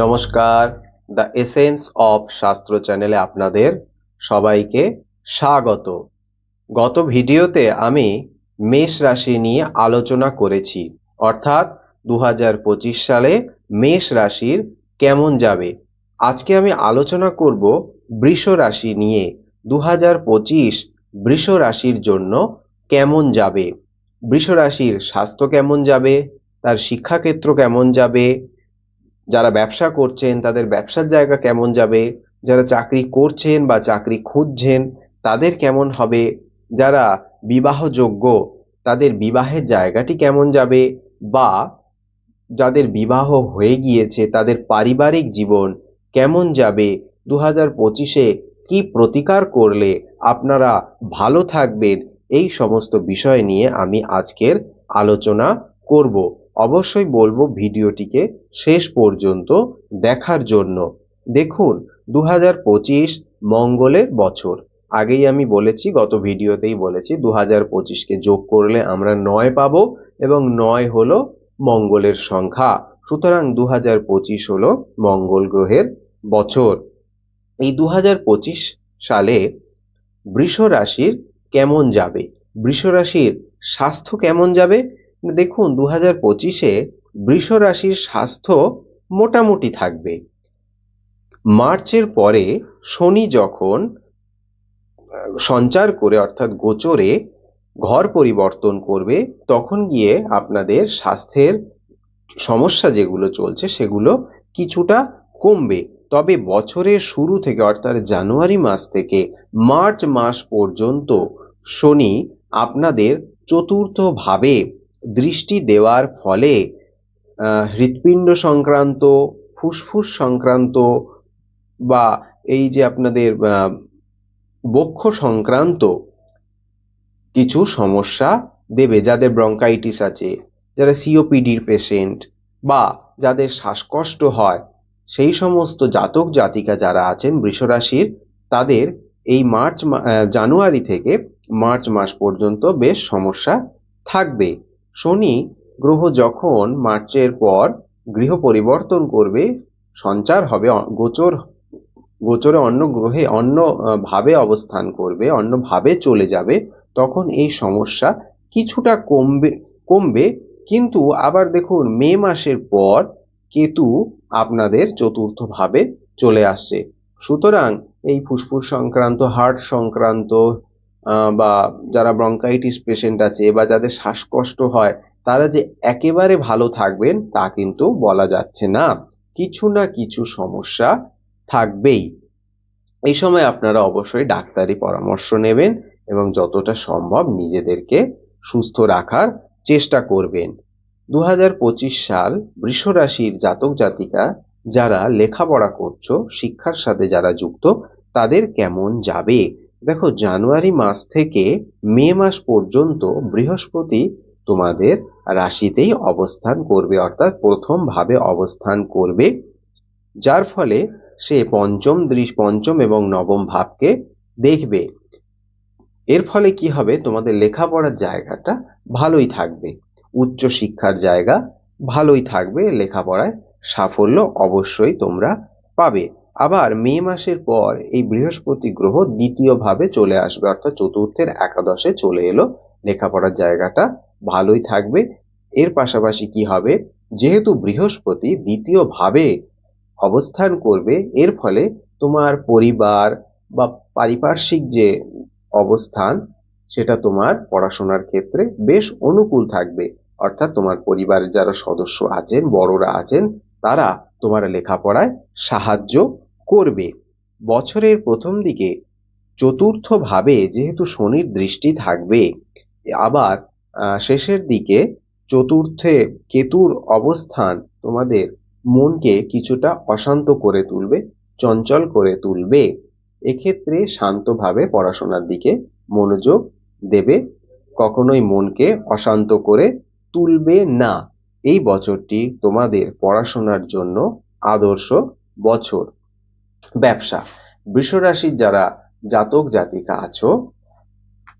নমস্কার। The essence of শাস্ত্র চ্যানেলে আপনাদের সবাইকে স্বাগত। গত ভিডিওতে আমি মেষ রাশি নিয়ে আলোচনা করেছি। অর্থাৎ দু হাজার পঁচিশ সালে মেষ রাশির কেমন যাবে? আজকে আমি আলোচনা করব বৃষ রাশি নিয়ে। দু হাজার পঁচিশ বৃষ রাশির জন্য কেমন যাবে? বৃষ রাশির স্বাস্থ্য কেমন যাবে? তার শিক্ষাক্ষেত্র কেমন যাবে? যারা ব্যবসা করছেন, তাদের ব্যবসার জায়গা কেমন যাবে? যারা চাকরি করছেন বা চাকরি খুঁজছেন, তাদের কেমন হবে? যারা বিবাহযোগ্য, তাদের বিবাহের জায়গাটি কেমন যাবে? বা যাদের বিবাহ হয়ে গিয়েছে, তাদের পারিবারিক জীবন কেমন যাবে? দু হাজার পঁচিশে কী প্রতিকার করলে আপনারা ভালো থাকবেন? এই সমস্ত বিষয় নিয়ে আমি আজকের আলোচনা করব। অবশ্যই বলব ভিডিওটিকে শেষ পর্যন্ত দেখার জন্য। দেখুন দু হাজার পঁচিশ মঙ্গলের বছর। আগেই আমি বলেছি, গত ভিডিওতেই বলেছি দু হাজার পঁচিশকে যোগ করলে আমরা নয় পাবো এবং নয় হলো মঙ্গলের সংখ্যা। সুতরাং দু হাজার পঁচিশ হলো মঙ্গল গ্রহের বছর। এই দু হাজার পঁচিশ সালে বৃষ রাশির কেমন যাবে? বৃষ রাশির স্বাস্থ্য কেমন যাবে? দেখুন দু হাজার পঁচিশে বৃষ রাশির স্বাস্থ্য মোটামুটি থাকবে। মার্চের পরে শনি যখন সঞ্চার করে অর্থাৎ গোচরে ঘর পরিবর্তন করবে, তখন গিয়ে আপনাদের স্বাস্থ্যের সমস্যা যেগুলো চলছে সেগুলো কিছুটা কমবে। তবে বছরের শুরু থেকে অর্থাৎ জানুয়ারি মাস থেকে মার্চ মাস পর্যন্ত শনি আপনাদের চতুর্থভাবে দৃষ্টি দেওয়ার ফলে হৃৎপিণ্ড সংক্রান্ত, ফুসফুস সংক্রান্ত বা এই যে আপনাদের বক্ষ সংক্রান্ত কিছু সমস্যা দেবে যাদের ব্রঙ্কাইটিস আছে, যারা সিওপিডির পেশেন্ট বা যাদের শ্বাসকষ্ট হয়, সেই সমস্ত জাতক জাতিকা যারা আছেন বৃষরাশির, তাদের এই মার্চ জানুয়ারি থেকে মার্চ মাস পর্যন্ত বেশ সমস্যা থাকবে। শনি গ্রহ যখন মার্চের পর গৃহ পরিবর্তন করবে, সঞ্চার হবে গোচর, গোচরে অন্য গ্রহে অন্য ভাবে অবস্থান করবে, অন্য ভাবে চলে যাবে, তখন এই সমস্যা কিছুটা কমবে কমবে। কিন্তু আবার দেখুন, মে মাসের পর কেতু আপনাদের চতুর্থ ভাবে চলে আসছে। সুতরাং এই ফুসফুস সংক্রান্ত হার্ট সংক্রান্ত বা যারা ব্রঙ্কাইটিস পেশেন্ট আছে বা যাদের শ্বাসকষ্ট হয়, তারা যে একেবারে ভালো থাকবেন, তা কিন্তু বলা যাচ্ছে না। কিছু না কিছু সমস্যা থাকবেই। এই সময় আপনারা অবশ্যই ডাক্তারি পরামর্শ নেবেন এবং যতটা সম্ভব নিজেদেরকে সুস্থ রাখার চেষ্টা করবেন। দু হাজার পঁচিশ সাল বৃষ রাশির জাতক জাতিকা যারা লেখাপড়া করছ, শিক্ষার সাথে যারা যুক্ত, তাদের কেমন যাবে? দেখো, জানুয়ারি মাস থেকে মে মাস পর্যন্ত বৃহস্পতি তোমাদের রাশিতেই অবস্থান করবে, অর্থাৎ প্রথম ভাবে অবস্থান করবে, যার ফলে সে পঞ্চম দৃশ, পঞ্চম এবং নবম ভাবকে দেখবে। এর ফলে কি হবে? তোমাদের লেখাপড়ার জায়গাটা ভালোই থাকবে উচ্চ শিক্ষার জায়গা ভালোই থাকবে, লেখাপড়ায় সাফল্য অবশ্যই তোমরা পাবে। আবার মে মাসের পর এই বৃহস্পতি গ্রহ দ্বিতীয়ভাবে চলে আসবে, অর্থাৎ চতুর্থের একাদশে চলে এলো। লেখাপড়ার জায়গাটা ভালোই থাকবে। এর পাশাপাশি কি হবে? যেহেতু বৃহস্পতি দ্বিতীয়ভাবে অবস্থান করবে, এর ফলে তোমার পরিবার বা পারিপার্শ্বিক যে অবস্থান, সেটা তোমার পড়াশোনার ক্ষেত্রে বেশ অনুকূল থাকবে। অর্থাৎ তোমার পরিবারের যারা সদস্য আছেন, বড়রা আছেন, তারা তোমার লেখাপড়ায় সাহায্য করবে। বছরের প্রথম দিকে চতুর্থভাবে যেহেতু শনির দৃষ্টি থাকবে, আবার শেষের দিকে চতুর্থে কেতুর অবস্থান তোমাদের মনকে কিছুটা অশান্ত করে তুলবে, চঞ্চল করে তুলবে। এক্ষেত্রে শান্তভাবে পড়াশোনার দিকে মনোযোগ দেবে, কখনোই মনকে অশান্ত করে তুলবে না। এই বছরটি তোমাদের পড়াশোনার জন্য আদর্শ বছর। ব্যবসা। বৃষরাশির যারা জাতক জাতিকা আছো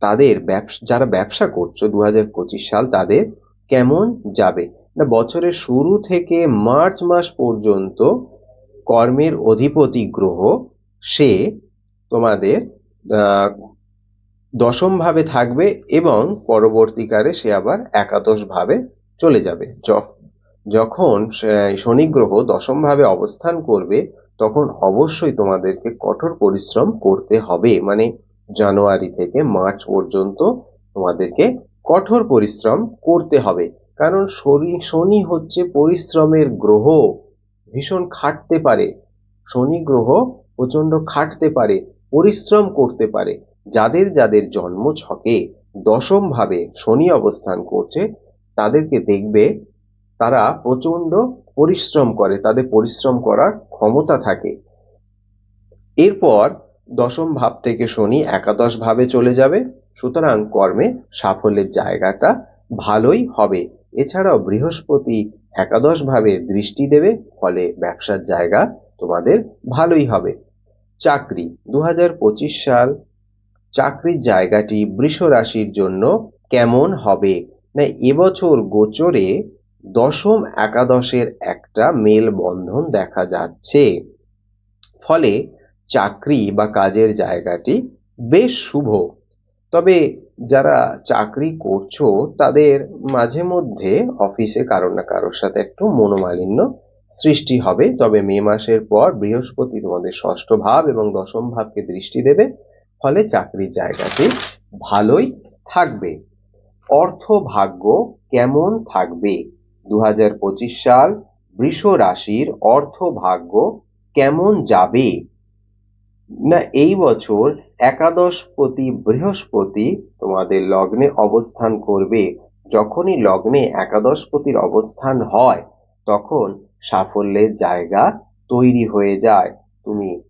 তাদের ব্যবসা যারা ব্যবসা করছ দু হাজার পঁচিশ সাল তাদের কেমন যাবে? না বছরের শুরু থেকে মার্চ মাস পর্যন্ত কর্মের অধিপতি গ্রহ সে তোমাদের আহ, দশম ভাবে থাকবে এবং পরবর্তীকালে সে আবার একাদশ ভাবে চলে যাবে। যখন শনি গ্রহ দশম ভাবে অবস্থান করবে তখন অবশ্যই তোমাদেরকে কঠোর পরিশ্রম করতে হবে। মানে জানুয়ারি থেকে মার্চ পর্যন্ত তোমাদেরকে কঠোর পরিশ্রম করতে হবে। কারণ শনি শনি হচ্ছে পরিশ্রমের গ্রহ। ভীষণ খাটতে পারে। শনি গ্রহ প্রচণ্ড খাটতে পারে, পরিশ্রম করতে পারে। যাদের যাদের জন্ম ছকে দশম ভাবে শনি অবস্থান করছে, তাদেরকে দেখবে তারা প্রচণ্ড পরিশ্রম করে, তাদের পরিশ্রম করার ক্ষমতা থাকে। এরপর দশম ভাব থেকে শনি একাদশ ভাবে চলে যাবে, সুতরাং কর্মে সাফল্যের জায়গাটা ভালোই হবে। এছাড়াও বৃহস্পতি একাদশ ভাবে দৃষ্টি দেবে, ফলে ব্যবসার জায়গা তোমাদের ভালোই হবে। চাকরি দু হাজার পঁচিশ সাল চাকরির জায়গাটি বৃষ রাশির জন্য কেমন হবে? না, এবছর গোচরে দশম একাদশের একটা মেলবন্ধন দেখা যাচ্ছে। ফলে চাকরি বা কাজের জায়গাটি বেশ শুভ। তবে যারা চাকরি করছ, তাদের মাঝে মধ্যে অফিসে কারও না কারোর সাথে একটু মনোমালিন্য সৃষ্টি হবে। তবে মে মাসের পর বৃহস্পতি তোমাদের ষষ্ঠ ভাব এবং দশম ভাবকে দৃষ্টি দেবে। ফলে চাকরির জায়গাটি ভালোই থাকবে। অর্থ ভাগ্য কেমন থাকবে? দু হাজার পঁচিশ সাল বৃষ রাশির অর্থ ভাগ্য কেমন যাবে? না, এই বছর একাদশপতি বৃহস্পতি তোমাদের লগ্নে অবস্থান করবে। যখনই লগ্নে একাদশপতির অবস্থান হয়, তখন সাফল্যের জায়গা তৈরি হয়ে যায়। তুমি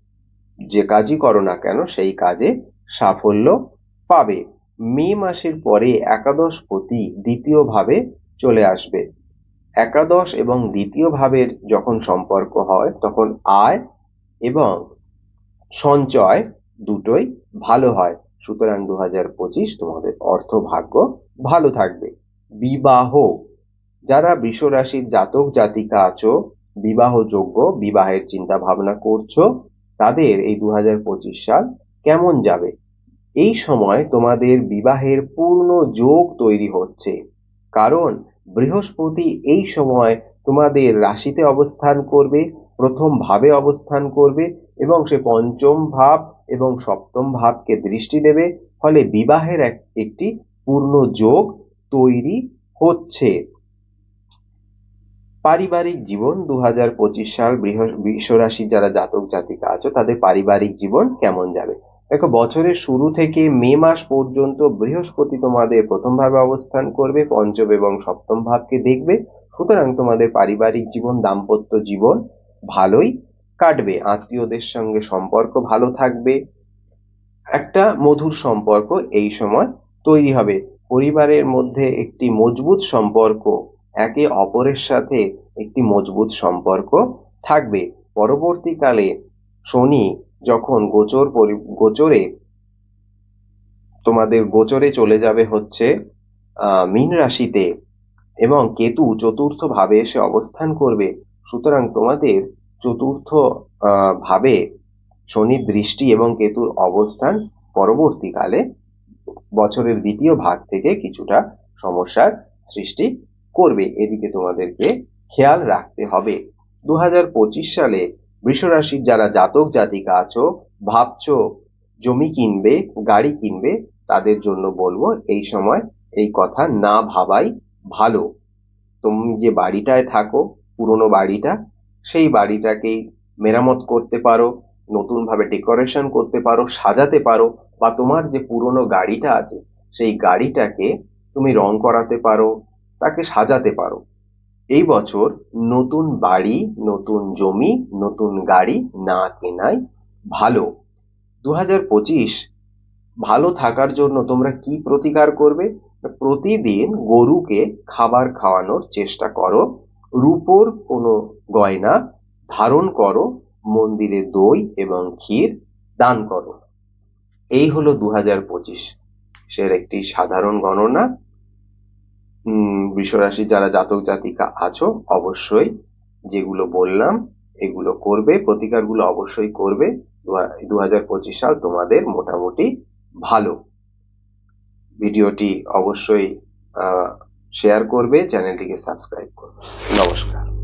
যে কাজই করো না কেন, সেই কাজে সাফল্য পাবে। মে মাসের পরে একাদশপতি দ্বিতীয় ভাবে চলে আসবে। একাদশ এবং দ্বিতীয় ভাবের যখন সম্পর্ক হয়, তখন আয় এবং সঞ্চয় দুটোই ভালো হয়। সুতরাং দু হাজার পঁচিশ তোমাদের অর্থ ভাগ্য ভালো থাকবে। বিবাহ, যারা বৃষ রাশির জাতক জাতিকা আছো, বিবাহযোগ্য, বিবাহের চিন্তা ভাবনা করছ, তাদের এই দু হাজার পঁচিশ সাল কেমন যাবে? এই সময় তোমাদের বিবাহের পূর্ণ যোগ তৈরি হচ্ছে। কারণ বৃহস্পতি এই সময় তোমাদের রাশিতে অবস্থান করবে, প্রথম ভাবে অবস্থান করবে এবং সে পঞ্চম ভাব এবং সপ্তম ভাবকে দৃষ্টি দেবে। ফলে বিবাহের এক, একটি পূর্ণ যোগ তৈরি হচ্ছে। পারিবারিক জীবন দু হাজার পঁচিশ সাল বৃষরাশি যারা জাতক জাতিকা আছো, তাদের পারিবারিক জীবন কেমন যাবে? দেখো, বছরের শুরু থেকে মে মাস পর্যন্ত বৃহস্পতি তোমাদের প্রথম ভাবে অবস্থান করবে, পঞ্চম এবং সপ্তম ভাবকে দেখবে। সুতরাং তোমাদের পারিবারিক জীবন, দাম্পত্য জীবন ভালোই কাটবে, আত্মীয়দের সঙ্গে সম্পর্ক ভালো থাকবে। একটা মধুর সম্পর্ক এই সময় তৈরি হবে। পরিবারের মধ্যে একটি মজবুত সম্পর্ক, একে অপরের সাথে একটি মজবুত সম্পর্ক থাকবে। পরবর্তীকালে শনি যখন গোচর গোচরে তোমাদের গোচরে চলে যাবে হচ্ছে মীন রাশিতে এবং কেতু চতুর্থ ভাবে এসে অবস্থান করবে। সুতরাং তোমাদের চতুর্থ ভাবে শনি দৃষ্টি এবং কেতুর অবস্থান পরবর্তীকালে বছরের দ্বিতীয় ভাগ থেকে কিছুটা সমস্যার সৃষ্টি করবে। এদিকে তোমাদেরকে খেয়াল রাখতে হবে। দু হাজার পঁচিশ সালে বৃষরাশির যারা জাতক, জাতিকা আছো, ভাবছ জমি কিনবে, গাড়ি কিনবে, তাদের জন্য বলব এই সময় এই কথা না ভাবাই ভালো। তুমি যে বাড়িটায় থাকো, পুরনো বাড়িটা, সেই বাড়িটাকেই মেরামত করতে পারো, নতুনভাবে ডেকোরেশন করতে পারো, সাজাতে পারো, বা তোমার যে পুরনো গাড়িটা আছে, সেই গাড়িটাকে তুমি রং করাতে পারো, তাকে সাজাতে পারো। এই বছর নতুন বাড়ি, নতুন জমি, নতুন গাড়ি না কেনাই ভালো। দু হাজার পঁচিশ, ভালো থাকার জন্য তোমরা কি প্রতিকার করবে? প্রতিদিন গরুকে খাবার খাওয়ানোর চেষ্টা করো, রূপোর কোনো গয়না ধারণ করো, মন্দিরে দই এবং ক্ষীর দান করো। এই হলো দু হাজার পঁচিশ, সের একটি সাধারণ গণনা। বৃষরাশি যারা জাতক, জাতিকা আছো, অবশ্যই যেগুলো বললাম, এগুলো করবে, প্রতিকারগুলো অবশ্যই করবে। দু হাজার পঁচিশ সাল তোমাদের মোটামুটি ভালো। ভিডিওটি অবশ্যই শেয়ার করবে, চ্যানেলটিকে সাবস্ক্রাইব করবে। নমস্কার।